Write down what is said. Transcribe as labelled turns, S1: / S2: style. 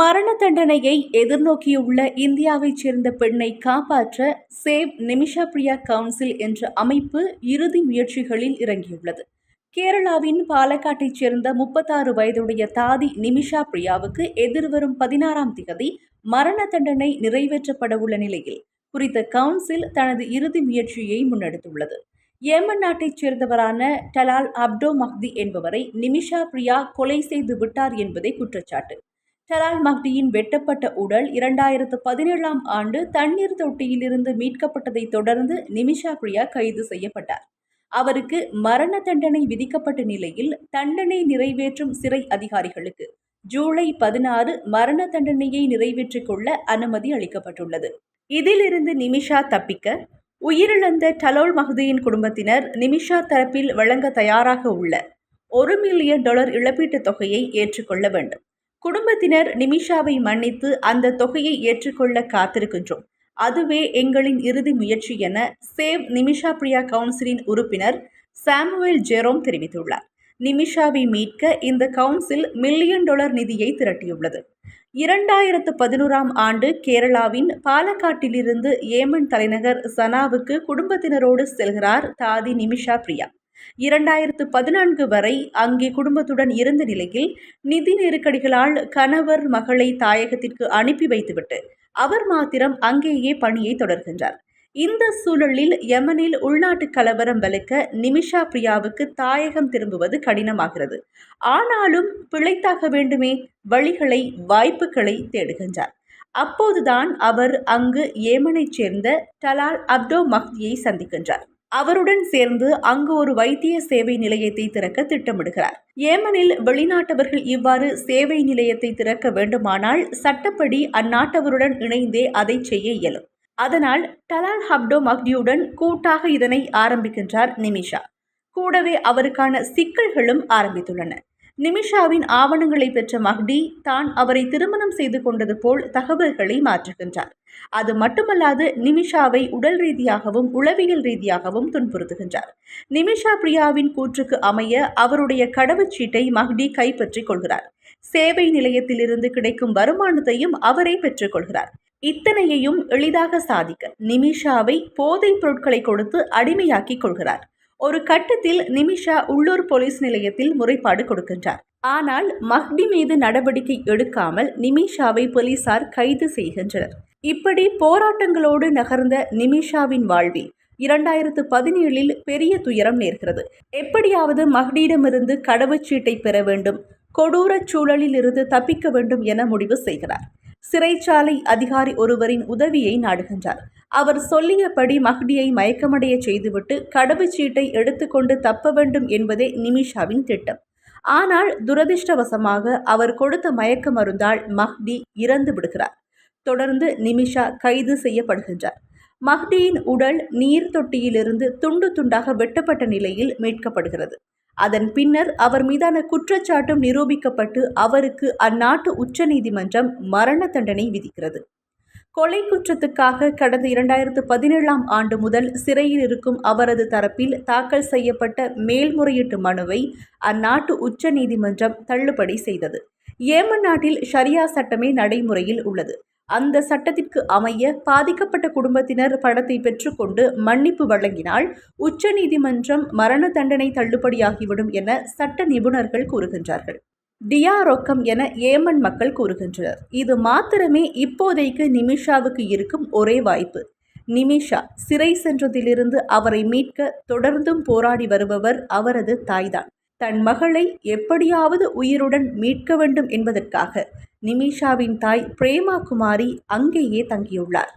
S1: மரண தண்டனையை எதிர்நோக்கியுள்ள இந்தியாவைச் சேர்ந்த பெண்ணை காப்பாற்ற சேவ் நிமிஷா பிரியா கவுன்சில் என்ற அமைப்பு இறுதி முயற்சிகளில் இறங்கியுள்ளது. கேரளாவின் பாலக்காட்டைச் சேர்ந்த முப்பத்தாறு வயதுடைய தாதி நிமிஷா பிரியாவுக்கு எதிர்வரும் பதினாறாம் திகதி மரண தண்டனை நிறைவேற்றப்பட உள்ள நிலையில் குறித்த கவுன்சில் தனது இறுதி முயற்சியை முன்னெடுத்துள்ளது. ஏமன் நாட்டைச் சேர்ந்தவரான டலால் அப்டோ மஹ்தி என்பவரை நிமிஷா பிரியா கொலை செய்து விட்டார் என்பதே குற்றச்சாட்டு. டலால் மஹ்தியின் வெட்டப்பட்ட உடல் இரண்டாயிரத்து பதினேழாம் ஆண்டு தண்ணீர் தொட்டியிலிருந்து மீட்கப்பட்டதைத் தொடர்ந்து நிமிஷா பிரியா கைது செய்யப்பட்டார். அவருக்கு மரண தண்டனை விதிக்கப்பட்ட நிலையில் தண்டனை நிறைவேற்றும் சிறை அதிகாரிகளுக்கு ஜூலை பதினாறு மரண தண்டனையை நிறைவேற்றிக் கொள்ள அனுமதி அளிக்கப்பட்டுள்ளது. இதிலிருந்து நிமிஷா தப்பிக்க உயிரிழந்த டலோல் மஹ்தியின் குடும்பத்தினர் நிமிஷா தரப்பில் வழங்க தயாராக உள்ள ஒரு மில்லியன் டாலர் இழப்பீட்டுத் தொகையை ஏற்றுக்கொள்ள வேண்டும். குடும்பத்தினர் நிமிஷாவை மன்னித்து அந்த தொகையை ஏற்றுக்கொள்ள காத்திருக்கின்றோம். அதுவே எங்களின் இறுதி முயற்சி என சேவ் நிமிஷா பிரியா கவுன்சிலின் உறுப்பினர் சாமுவேல் ஜெரோம் தெரிவித்துள்ளார். நிமிஷாவை மீட்க இந்த கவுன்சில் மில்லியன் டாலர் நிதியை திரட்டியுள்ளது. இரண்டாயிரத்து பதினோராம் ஆண்டு கேரளாவின் பாலக்காட்டிலிருந்து ஏமன் தலைநகர் சனாவுக்கு குடும்பத்தினரோடு செல்கிறார் தாதி நிமிஷா பிரியா. இரண்டாயிரத்து பதினான்கு வரை அங்கே குடும்பத்துடன் இருந்த நிலையில் நிதி நெருக்கடிகளால் கணவர் மகளை தாயகத்திற்கு அனுப்பி வைத்துவிட்டு அவர் மாத்திரம் அங்கேயே பணியை தொடர்கின்றார். இந்த சூழலில் யமனில் உள்நாட்டு கலவரம் வலுக்க நிமிஷா பிரியாவுக்கு தாயகம் திரும்புவது கடினமாகிறது. ஆனாலும் பிழைத்தாக வேண்டுமே வழிகளை வாய்ப்புகளை தேடுகின்றார். அப்போதுதான் அவர் அங்கு ஏமனைச் சேர்ந்த டலால் அப்டோ மஹ்தியை சந்திக்கின்றார். அவருடன் சேர்ந்து அங்கு ஒரு வைத்திய சேவை நிலையத்தை திறக்க திட்டமிடுகிறார். ஏமனில் வெளிநாட்டவர்கள் இவ்வாறு சேவை நிலையத்தை திறக்க வேண்டுமானால் சட்டப்படி அந்நாட்டவருடன் இணைந்தே அதை செய்ய இயலும். அதனால் டலால் ஹப்டோ மக்டியுடன் கூட்டாக இதனை ஆரம்பிக்கின்றார் நிமிஷா. கூடவே அவருக்கான சிக்கல்களும் ஆரம்பித்துள்ளன. நிமிஷாவின் ஆவணங்களை பெற்ற மஹ்டி தான் அவரை திருமணம் செய்து கொண்டது போல் தகவல்களை மாற்றுகின்றார். அது மட்டுமல்லாது நிமிஷாவை உடல் ரீதியாகவும் உளவியல் ரீதியாகவும் துன்புறுத்துகின்றார். நிமிஷா பிரியாவின் கூற்றுக்கு அமைய அவருடைய கடவுச்சீட்டை மஹ்டி கைப்பற்றிக் கொள்கிறார். சேவை நிலையத்திலிருந்து கிடைக்கும் வருமானத்தையும் அவரே பெற்றுக்கொள்கிறார் இத்தனையையும் எளிதாக சாதிக்க நிமிஷாவை போதைப் பொருட்களை கொடுத்து அடிமையாக்கிக் கொள்கிறார். ஒரு கட்டத்தில் நிமிஷா உள்ளூர் போலீஸ் நிலையத்தில் முறைப்பாடு கொடுக்கின்றார். ஆனால் மஹ்டி மீது நடவடிக்கை எடுக்காமல் நிமிஷாவை போலீசார் கைது செய்கின்றனர். இப்படி போராட்டங்களோடு நகர்ந்த நிமிஷாவின் வாழ்வில் இரண்டாயிரத்து பதினேழில் பெரிய துயரம் நேர்கிறது. எப்படியாவது மஹ்டியிடமிருந்து கடவுச்சீட்டை பெற வேண்டும் கொடூரச் சூழலில் இருந்து தப்பிக்க வேண்டும் என முடிவு செய்கிறார். சிறைச்சாலை அதிகாரி ஒருவரின் உதவியை நாடுகின்றார். அவர் சொல்லியபடி மஹ்டியை மயக்கமடைய செய்துவிட்டு கடவுச்சீட்டை எடுத்துக்கொண்டு தப்ப வேண்டும் என்பதே நிமிஷாவின் திட்டம். ஆனால் துரதிர்ஷ்டவசமாக அவர் கொடுத்த மயக்க மருந்தால் மஹ்டி இறந்து விடுகிறார். தொடர்ந்து நிமிஷா கைது செய்யப்படுகின்றார். மஹ்டியின் உடல் நீர் தொட்டியிலிருந்து துண்டு துண்டாக வெட்டப்பட்ட நிலையில் மீட்கப்படுகிறது. அதன் பின்னர் அவர் மீதான குற்றச்சாட்டும் நிரூபிக்கப்பட்டு அவருக்கு அந்நாட்டு உச்சநீதிமன்றம் மரண தண்டனை விதிக்கிறது. கொலை குற்றத்துக்காக கடந்த இரண்டாயிரத்து பதினேழாம் ஆண்டு முதல் சிறையில் இருக்கும் அவரது தரப்பில் தாக்கல் செய்யப்பட்ட மேல்முறையீட்டு மனுவை அந்நாட்டு உச்ச நீதிமன்றம் தள்ளுபடி செய்தது. ஏமன் நாட்டில் ஷரியா சட்டமே நடைமுறையில் உள்ளது. அந்த சட்டத்திற்கு அமைய பாதிக்கப்பட்ட குடும்பத்தினர் பணத்தை பெற்றுக்கொண்டு மன்னிப்பு வழங்கினால் உச்ச நீதிமன்றம் மரண தண்டனை தள்ளுபடியாகிவிடும் என சட்ட நிபுணர்கள் கூறுகின்றார்கள். டியா ரொக்கம் என ஏமன் மக்கள் கூறுகின்றனர். இது மாத்திரமே இப்போதைக்கு நிமிஷாவுக்கு இருக்கும் ஒரே வாய்ப்பு. நிமிஷா சிறை சென்றதிலிருந்து அவரை மீட்க தொடர்ந்தும் போராடி வருபவர் அவரது தாய்தான். தன் மகளை எப்படியாவது உயிருடன் மீட்க வேண்டும் என்பதற்காக நிமிஷாவின் தாய் பிரேமா குமாரி அங்கேயே தங்கியுள்ளார்.